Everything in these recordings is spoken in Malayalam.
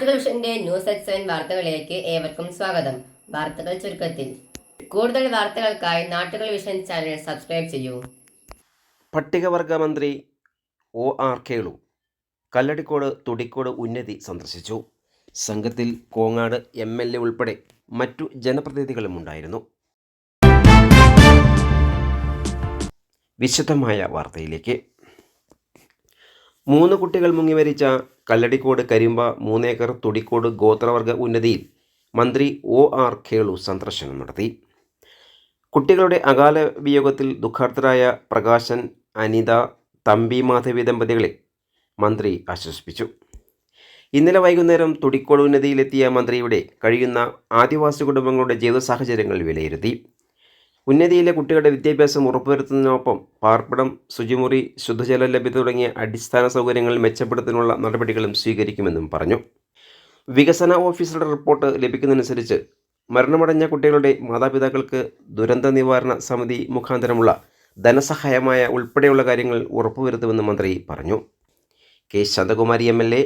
നാട്ടുകൾ വിഷന്റെ ന്യൂസ് അറ്റ് സെവൻ വാർത്തകളിലേക്ക് ഏവർക്കും സ്വാഗതം. വാർത്തകൾ ചുരുക്കത്തിൽ. കൂടുതൽ വാർത്തകൾക്കായി നാട്ടുകൾ വിഷൻ ചാനൽ സബ്സ്ക്രൈബ് ചെയ്യൂ. പട്ടികവർഗ മന്ത്രി ഒ ആർ കേളു കല്ലടിക്കോട് തുടിക്കോട് ഉന്നതി സന്ദർശിച്ചു. സംഘത്തിൽ കോങ്ങാട് എം എൽ എ ഉൾപ്പെടെ മറ്റു ജനപ്രതിനിധികളും ഉണ്ടായിരുന്നു. വിശദമായ വാർത്തയിലേക്ക്. മൂന്ന് കുട്ടികൾ മുങ്ങി മരിച്ച കല്ലടിക്കോട് കരിമ്പ മൂന്നേക്കർ തുടിക്കോട് ഗോത്രവർഗ ഉന്നതിയിൽ മന്ത്രി ഒ ആർ കേളു സന്ദർശനം നടത്തി. കുട്ടികളുടെ അകാല വിയോഗത്തിൽ ദുഃഖാർത്ഥരായ പ്രകാശൻ അനിത തമ്പി മാധവി ദമ്പതികളെ മന്ത്രി ആശ്വസിപ്പിച്ചു. ഇന്നലെ വൈകുന്നേരം തുടിക്കോട് ഉന്നതിയിലെത്തിയ മന്ത്രിയുടെ കഴിയുന്ന ആദിവാസി കുടുംബങ്ങളുടെ ജീവിത സാഹചര്യങ്ങൾ വിലയിരുത്തി. ഉന്നതിയിലെ കുട്ടികളുടെ വിദ്യാഭ്യാസം ഉറപ്പുവരുത്തുന്നതിനൊപ്പം പാർപ്പിടം ശുചിമുറി ശുദ്ധജല ലഭ്യത തുടങ്ങിയ അടിസ്ഥാന സൗകര്യങ്ങൾ മെച്ചപ്പെടുത്തുന്നതിനുള്ള നടപടികളും സ്വീകരിക്കുമെന്നും പറഞ്ഞു. വികസന ഓഫീസറുടെ റിപ്പോർട്ട് ലഭിക്കുന്നതനുസരിച്ച് മരണമടഞ്ഞ കുട്ടികളുടെ മാതാപിതാക്കൾക്ക് ദുരന്ത നിവാരണ സമിതി മുഖാന്തരമുള്ള ധനസഹായമായ ഉൾപ്പെടെയുള്ള കാര്യങ്ങൾ ഉറപ്പുവരുത്തുമെന്ന് മന്ത്രി പറഞ്ഞു. K Shanthakumari M L A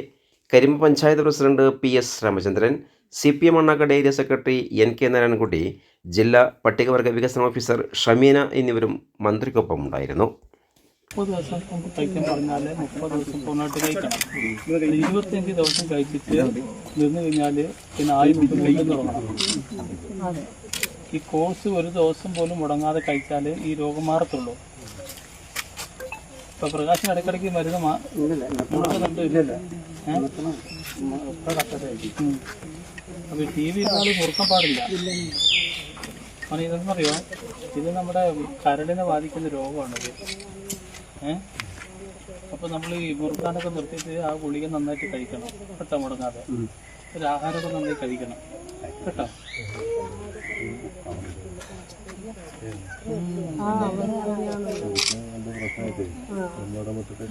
Karimba panchayat president P S Ramachandran C P M അണ്ണാക്കട area secretary N K Narayanankutty ജില്ലാ പട്ടികവർഗ വികസന ഓഫീസർ ഷമീന എന്നിവരും മന്ത്രിക്കൊപ്പം ഉണ്ടായിരുന്നു മുപ്പത് ദിവസം കൊണ്ട് കഴിക്കാൻ പറഞ്ഞാൽ മുപ്പത് ദിവസം പൂർണമായിട്ട് കഴിക്കണം ഇരുപത്തിയഞ്ച് ദിവസം കഴിച്ചിട്ട് നിന്ന് കഴിഞ്ഞാൽ പിന്നെ തുടങ്ങണം. ഈ കോഴ്സ് ഒരു ദിവസം പോലും മുടങ്ങാതെ കഴിച്ചാൽ ഈ രോഗം മാറത്തുള്ളൂ. ഇപ്പൊ പ്രകാശം ഇടയ്ക്കിടയ്ക്ക് മരുന്ന് ഇല്ലല്ലോ ഇല്ലല്ലേ ഏഹ്? ഉം. അപ്പൊ ടി വി ഇരുന്നാൽ പൊറുക്കാൻ പാടില്ല. അവന് ഇതെന്നറിയോ ഇത് നമ്മുടെ കരളിനെ ബാധിക്കുന്ന രോഗമാണത് ഏഹ് അപ്പോൾ നമ്മൾ ഈ മുറുക്കാനൊക്കെ നിർത്തിയിട്ട് ആ ഗുളിക നന്നായിട്ട് കഴിക്കണം. കേട്ടോ മുടങ്ങാതെ. ഒരു ആഹാരമൊക്കെ നന്നായി കഴിക്കണം. കേട്ടോ?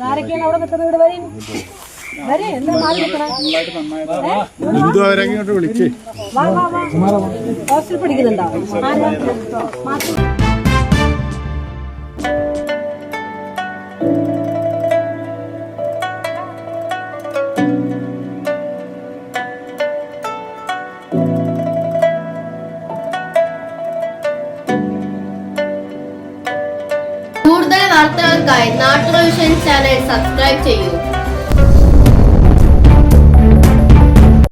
ആരൊക്കെയാണ് അവിടെ നിൽക്കുന്നത് ഇവിടെ വരും വരെ എന്താ മാറി നിൽക്കണേ നന്നായിട്ട് നന്നായിട്ട് വാ വാ വാ. ഹോസ്റ്റൽ പഠിക്കുന്നുണ്ടോ. കൂടുതൽ വാർത്തകൾക്കായി നാട്ടുകൾ വിഷൻ ചാനൽ സബ്സ്ക്രൈബ് ചെയ്യൂ.